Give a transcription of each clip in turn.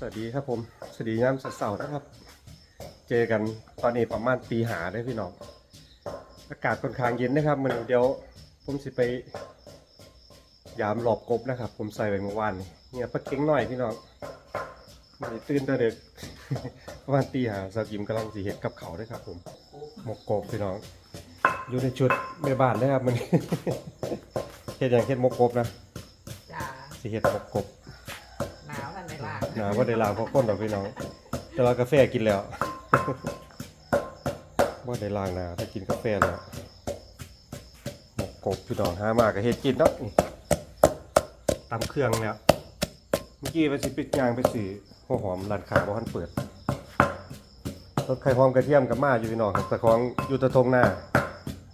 สวัสดีครับผม สวัสดียามเสาร์ๆนะครับ เจอกันตอนนี้ประมาณตีหาได้อพี่น้อง อากาศค่อนข้างเย็นนะครับมันเดี๋ยวผมสิไป ยามหลอบกบนะครับ ผมใส่ไปเมื่อวานนี่เนี่ยปลาเก่งหน่อยพี่น้องมันนี้ตื่นแต่เด็กประมาณตีหาสาวกิมกำลังสีเห็ดกับเขาวด้วยครับ ผมหมกกบพี่น้อง อยู่ในชุดแม่บ้านเลยครับมันเห็ดอย่างเห็ดหมกกบนะจ้าสีเห็ดหมกกบหนาวกันไหมล่ะหนาว่าได้ลางเพราก้นดอกพี่น้อง แต่ว่ากาแฟกินแล้วว่าได้ลางหนาได้กินกาแฟแล้วหมกกบพี่น้องหามากกับเฮ็ดกินเนาะตำเครื่องแล้วเมื่อกี้ไปสิปิดยางไปสื่อหัวหอมร้านค้าบ่ทันเปิดรถไข่หอมกระเทียมกับมาอยู่พี่น้องครับแต่ของอยู่ตะทงหน้า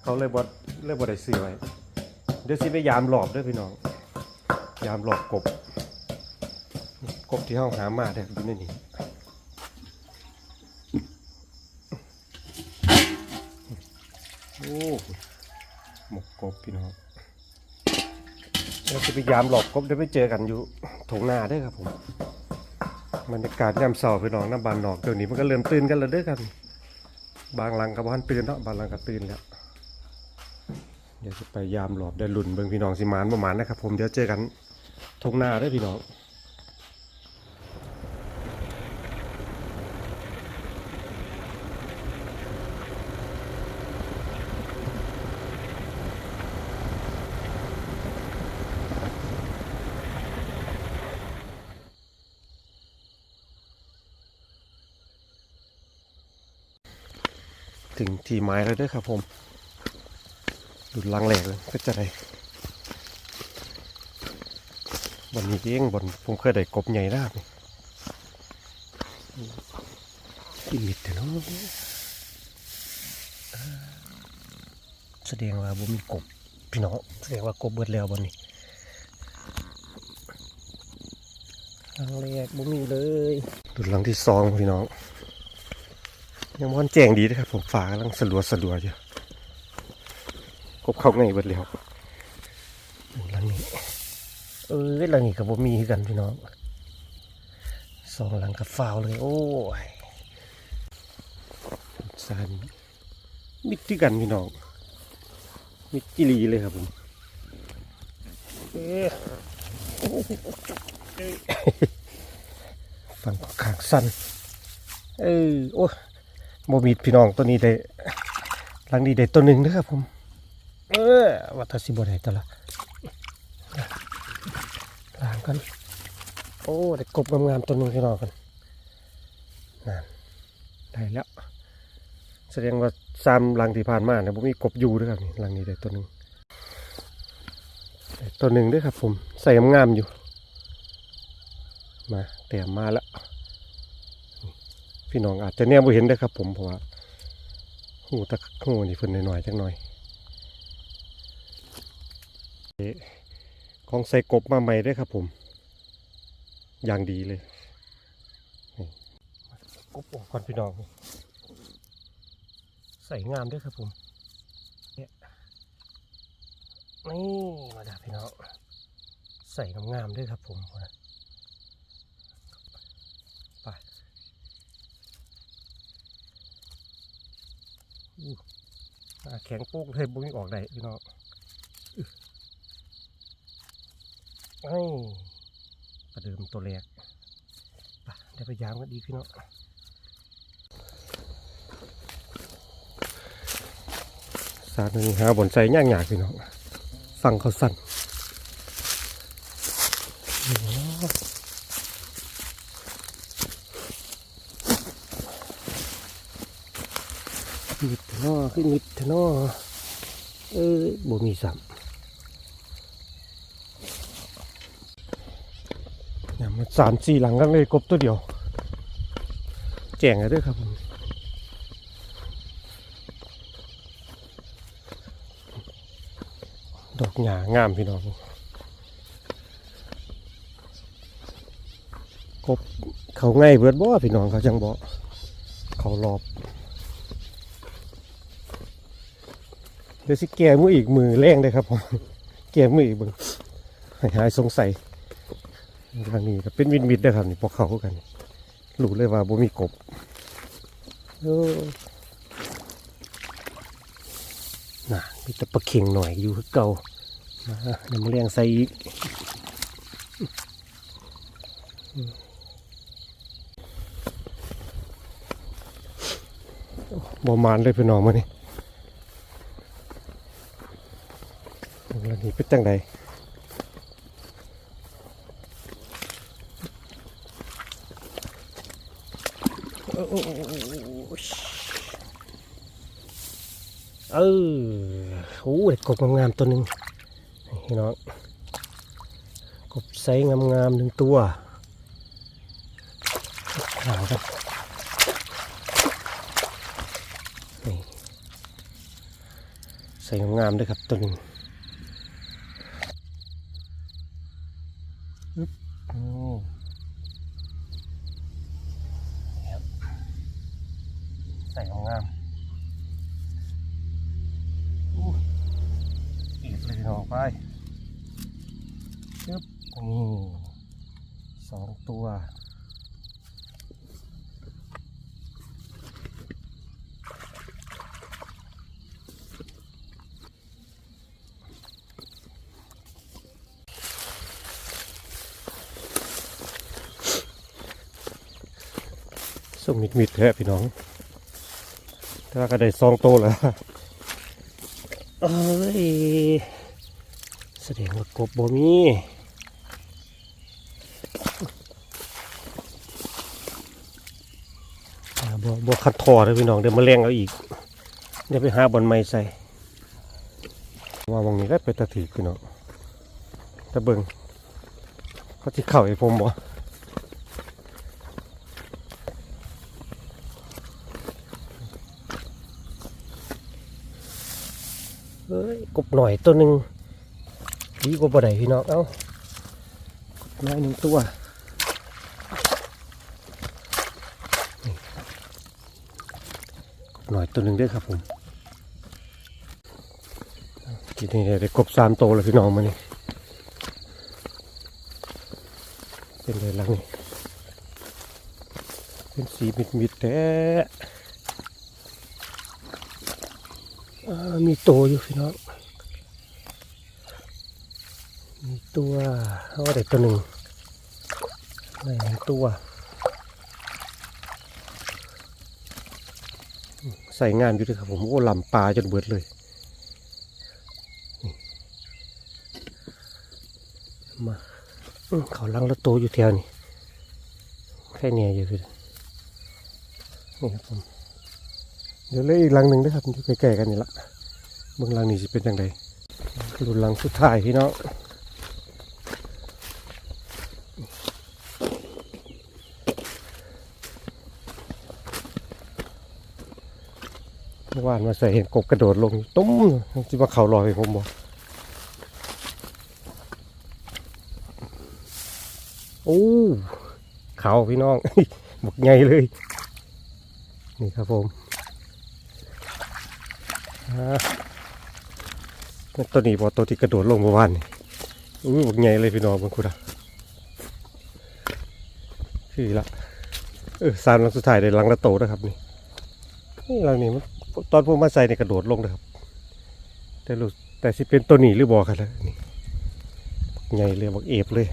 เขาเลยบ่เลยบ่ได้ซื้อไว้เดี๋ยวสิไปยามหลอบด้วยพี่น้อง ยามหลอบกบ บที่ห้องหามาเด้ออยู่ในนี้โอ้หมกกบพี่น้องเราจะไปยามหลอกกบเดี๋ยวไปเจอกันอยู่ถงนาเด้ครับผมบรรยากาศยามเสาร์พี่น้องน้ำบานหนอกเดี๋ยวนี้มันก็เริ่มตื่นกันแล้วด้อกัน บางหลังกับบ้านตื่นเนาะบางหลังก็ตื่นแล้วเดี๋ยวจะไปยามหลอบได้ลุ่นเบิ่งพี่น้องสิมานประมาณนะครับ ผมเดี๋ยวเจอกันทงนาเด้พี่น้อง ถึงที่ไม้แล้วด้วยครับผมหลุดลังแหลกเลยก็จะได้บนนี้เองบนผมเคยได้กบใหญ่ราบนี่กินมิดแต่นาะอ่าแสดงว่าบ่มีกบพี่น้องแสดงว่ากบเบิดแล้วบนนี้ลังแรกบ่มีเลยหลุดลังที่สองพี่น้อง ยังมันแจ้งดีนะครับ ผมฝากำลังสลัวสลัวอยู่กบเข้าไงเบิดแล้วหลังนี้ เออหลังนี้กับผมมีกันพี่น้องสองหลังกับฟาวเลย โอ้ยสานมิดที่กันพี่น้องมิดจิลีเลยครับผมฟังขางสั้นเออโอ้ โมมีดพี่น้องตัวนี้ได้หลังนี้ได้ตัวหนึ่งนะครับผม เออวัตสิบได้ตัวละล้างกันโอ้ได้กบงามๆตัวหนึงพี่น้องกันนั่นได้แล้วแสดงว่าซ้ำหลังที่ผ่านมาเนี่ยผมมีกบอยู่ด้วยครับนี่หลังนี้ได้ตัวหนึ่งตัวหนึ่งด้วยครับผมใส่งามๆอยู่มาแต้มมาแล้ว พี่น้องอาจจะเนี่ยบ่เห็นได้ครับ ผมเพราะว่าหูตะหูนี่เพิ่นหน่อยๆจังหน่อยเอ๊ะของใส่กบมาใหม่ได้ครับ ผม อย่างดีเลยกบออกก่อนพี่น้องใส่งามด้วยครับผมเนี่ยนี่มาดาพี่น้องใส่งามๆด้วยครับผมไป อู้อ่า แข็งโป๊กเลยบุ้งออกได้พี่น้องอึไอ้ประเดิมตัวแรกไปเดี๋ยวไปยามก็ดีพี่น้องสาดหนึ่งหาบนใส่ย่างหยาพี่น้องฟังเขาสั่นเนาะ มิดเถอะนาะขึ้นมิดเถอะเนาะเอ้ยบ่มีซ้ำเนี่ยมันสามสี่หลังกันเลยกบตัวเดียว แจ้งเลยด้วยครับผมดอกหญ้างามพี่น้องกบเขาง่ายเบิดบ่พี่น้องเขาจังบ่เขารอบ เดี๋ยวสิแกมืออีกมือแรงเลยครับผมแกมืออีกบึงหายสงสัยทางนี้ก็เป็นวินวิดเด้ครับนี่พวกเขากันรู้เลยว่าบ่มีกบเออน่ะมีแต่ปลาเข่งหน่อยอยู่เก่ามาเดี๋ยวมาเลี้ยงใส่อีกบ่มานเลยพี่น้องมานี่แล้ว นี่เป็นจังไดเออโอ้ยกบงามๆตัวหนึ่งพี่น้องกบไซส์งามๆหนึ่งตัวหางครับนี่ใส่งามๆด้วยครับตัวหนึ่งอึ๊บ โอ้นี่ครับใส่งามๆ อีกเลยพี่น้องไปจึ๊บนี่สองตัว ส่งมิดมิดแท้พี่น้องแต่ว่าก็ได้สองโตแล้วเอ้ยแสดงว่ากบบ่มีอ่าบ่บ่คัดทอเลยพี่น้องเดี๋ยวมาเลี้ยงเอาอีก เดี๋ยวไปหาบอลไม้ใส่ ว่าวงนี้ก็ไปตะถือพี่น้องตะเบิงเขาที่เข่าให้ผมบ่เอ้ย กบหน่อยตัวหนึ่งดีกว่าบ่ได้พี่น้องเอ้ากบน้อยหนึ่งตัวกบหน่อยตัวหนึ่งด้วยครับผมทีนี้ได้กบสามโตแล้วพี่น้องมานี่เป็นไรลังนี่เป็นสีมิดมิดแต่มีโตอยู่พี่น้อง มีตัวเอาได้ตัวหนึ่งได้หนึ่งตัว ใส่งานอยู่ด้วยครับผมโอ้ลำปลาจนเบิดเลยมาอื้อเขาลังละโตวอยู่แถวนี้แค่เนี้ยอยู่พี่นี่ครับผมเดี๋ยวเลยอีกลังหนึ่งนะครับอยู่ใกล้ๆกันนี่ละเบื้องลังนี้จะเป็นยังไงดูลังสุดท้ายพี่น้อง เมื่อ วานมาใส่เห็นกบกระโดดลงตุ้มที่ว่าเขาลอยผมบอกโอ้เขาพี่น้องบกใหญ่เลย นี่ครับผมอ่านั่นตัวนี้บอตัวที่กระโดดลงเมื่อวานนี่อู้บกใหญ่เลยพี่น้องบางคุณอะคือละเออสามลังสุดท้ายได้ลังละโตนะครับนี่นี่หลังนี้มัน ตอนผมมาใส่ในกระโดดลงนะครับ แต่รู้แต่สิเป็นตัวหนีหรือบอกันแล้วนี่ใหญ่เลยบอกเอฟเลย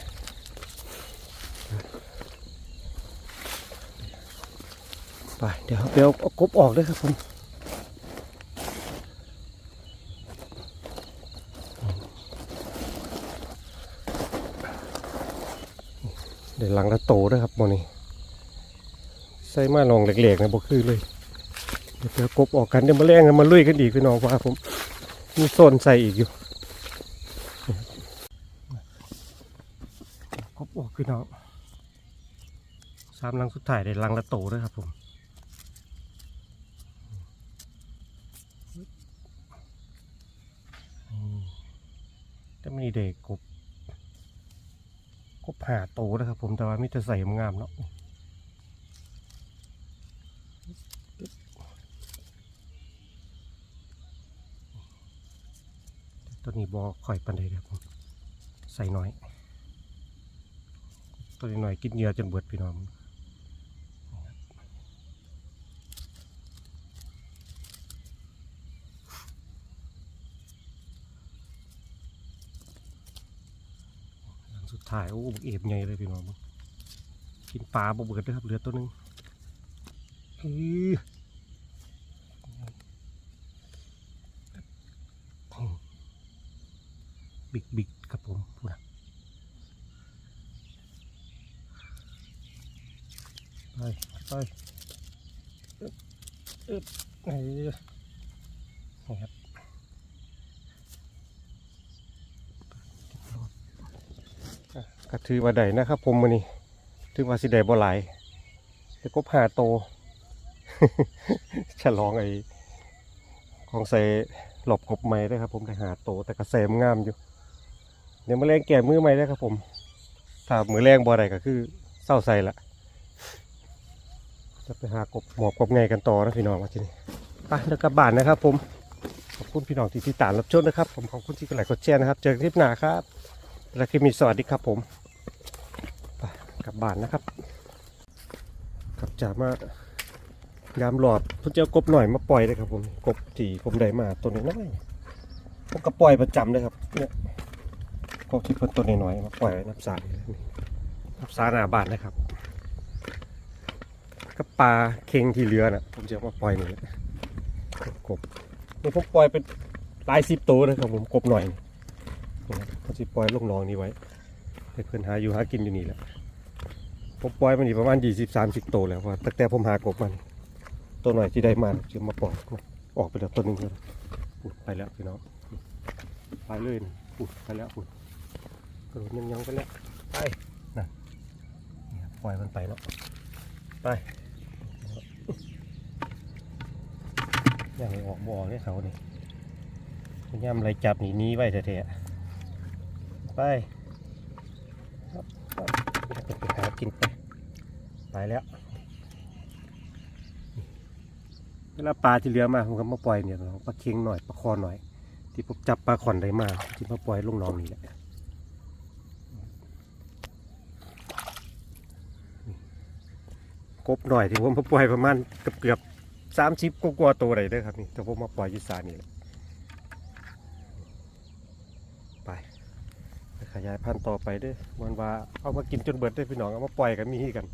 ไปเดี๋ยวเดี๋ยวเอากบออกเลยครับผมเดี๋ยวหลังละโตด้วยครับโมนี่ใส่มาลองเหล็กๆนะบ่คือเลย เดี๋ยวกบออกกันเดี๋ยวมาแรงกันมาลุยกันอีกพี่น้องว่าผมมีโซนใส่อีกอยู่กบออกพี่น้องสามลังสุดท้ายได้ลังละโตด้วยครับผมอืมแต่ไม่ได้กบกบหาโตนะครับผมแต่ว่ามิจะใส่งามเนาะ ตัวนี้บอข่อยปันใดครับผมใส่น้อย ตัวนี้หน่อยกินเหยื่อจนเบิดพี่น้องสุดท้ายโอ้บกเอฟใหญ่เลยพี่น้องกินปลาบ่เบิดเลยครับเหลือตัวหนึงอือ บิ๊กบิ๊กครับผมพูดนะไปไปอึบอึบไอ้นี่ครับอะก็ถือว่าได้นะครับ ผมมือนี้ถือว่าสิได้บ่หลายแต่กบหาโตฉลองไอ้ของใส่หลบกบใหม่ด้วยครับ ผมได้หาโตแต่กระแสมงามอยู่ เดี๋ยวมาแรงแก่มือใหม่ได้ครับผมถ้ามือแรงบ่ได้ก็คือเศร้าใส่ละจะไปหากบหมอบกบไงกันต่อนะพี่น้องมาทีนี้ไปเดี๋ยวกลับบ้านนะครับ ผมขอบคุณพี่น้องที่ติดตามรับชมนะครับ ผมขอบคุณที่กดไลค์กดแชร์นะครับ เจอกันคลิปหน้าครับและคลิปนี้สวัสดีครับผมไปกลับบ้านนะครับกลับจากมายามหลอดเพิ่งจะเอากบหน่อยมาปล่อยเลยครับผมกบที่ผมได้มาตัวน้อยผมก็ปล่อยประจำเลยครับเนี่ย กที่เพิ่นตัวน้อยๆมาปล่อยไว้น้ำสานี่น้ำสาหน้าบ้านนะครับก็ปลาเค็งที่เรือน่ะผมจะเอมาปล่อยนี่แหละกบนี่ผมปล่อยเป็นหลายสิบตัวนะครับผมกบหน่อยนะครับผมจะปล่อยลงหนองนี้ไว้ให้เพื่อนหาอยู่หากินอยู่นี่แหละผมปล่อยมันอยู่ประมาณยี่สิบสามสิบตัวแล้วเพราตั้งแต่ผมหากบมัน ตัวหน่อยที่ได้มาจะมาปล่อยออกไปแล้วตัวหนึ่งแล้วไปแล้วพี่น้องไปเลยนะไปแล้วอุ๊ย กระโดดยังยังๆไปแล้วไปนั่นนี่ครับปล่อยมันไปแล้วไปยังไม่ออกบ่อเลยเขานี่พยายามอะไรจับหนีหนี้ไว้แท้ๆไปครับไปไปหากินไปไปแล้วเวลาปลาที่เหลือมาผมก็มาปล่อยเนี่ยเนาะปลาเค็งหน่อยปลาคอหน่อย ที่ผมจับปลาขอนได้มาที่มาปล่อยลงหนองนี่แหละ กบหน่อยที่ผมมาปล่อยประมาณเกือบเกือบสามชิปกว่าตัวเลยเด้ครับนี่แต่ผมมาปล่อยยุสานี่แหละไปขยายพันธุ์ต่อไปด้วยวันว่าเอามากินจนเบิดได้พี่น้องเอามาปล่อยกันมีกัน